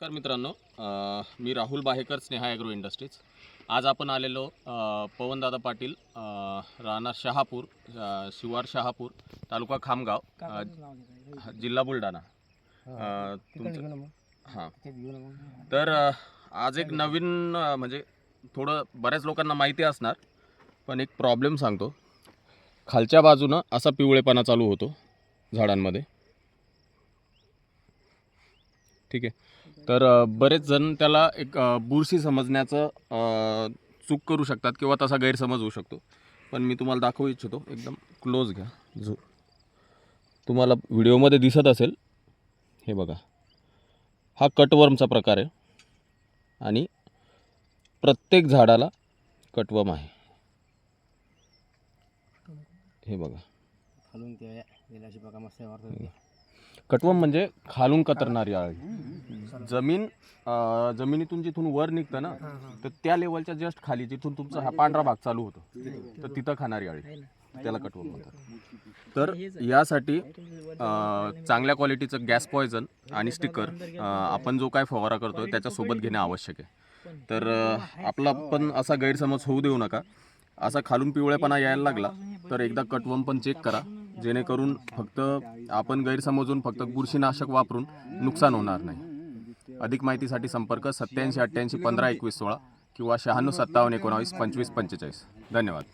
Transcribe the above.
नमस्कार मित्रांनो मी राहुल बाहेकर स्नेहा ॲग्रो इंडस्ट्रीज. आज आपण आलेलो पवनदादा पाटील राहणार शहापूर शिवार शहापूर तालुका खामगाव जिल्हा बुलढाणा. तुमचं हां. तर आज एक नवीन म्हणजे थोडं बऱ्याच लोकांना माहिती असणार पण एक प्रॉब्लेम सांगतो. खालच्या बाजूनं असा पिवळेपणा चालू होतो झाडांमध्ये. ठीक आहे. तर बरेच जण त्याला एक बुरशी समजण्याचं चूक करू शकतात किंवा तसा गैरसमज होऊ शकतो. पण मी तुम्हाला दाखवू इच्छितो एकदम क्लोज घ्या. झू तुम्हाला व्हिडिओमध्ये दिसत असेल हे बघा. हा कटवर्मचा प्रकार आहे आणि प्रत्येक झाडाला कटवर्म आहे. हे बघा. कटवम म्हणजे खालून कतरणारी आळी. जमीन अं, जमिनीतून जिथून वर निघतं ना तर त्या लेवलच्या जस्ट खाली जिथून तुमचा हा पांढरा भाग चालू होतो. तर तिथं खाणारी आळी त्याला कटवम म्हणतात तर यासाठी अं, चांगल्या क्वालिटीचं गॅस पॉयझन आणि स्टिकर आपण जो काय फवारा करतोय त्याच्यासोबत घेणे आवश्यक आहे. तर अं, आपला पण असा गैरसमज होऊ देऊ नका. असा खालून पिवळेपणा यायला लागला तर एकदा कटवम पण चेक करा. जेणेकरून फक्त आपण गैरसमजून फक्त बुरशीनाशक वापरून नुकसान होणार नाही. अधिक माहितीसाठी संपर्क सत्याऐंशी अठ्ठ्याऐंशी पंधरा एकवीस सोळा किंवा शहाण्णव सत्तावन्न एकोणावीस पंचवीस पंचेचाळीस. धन्यवाद.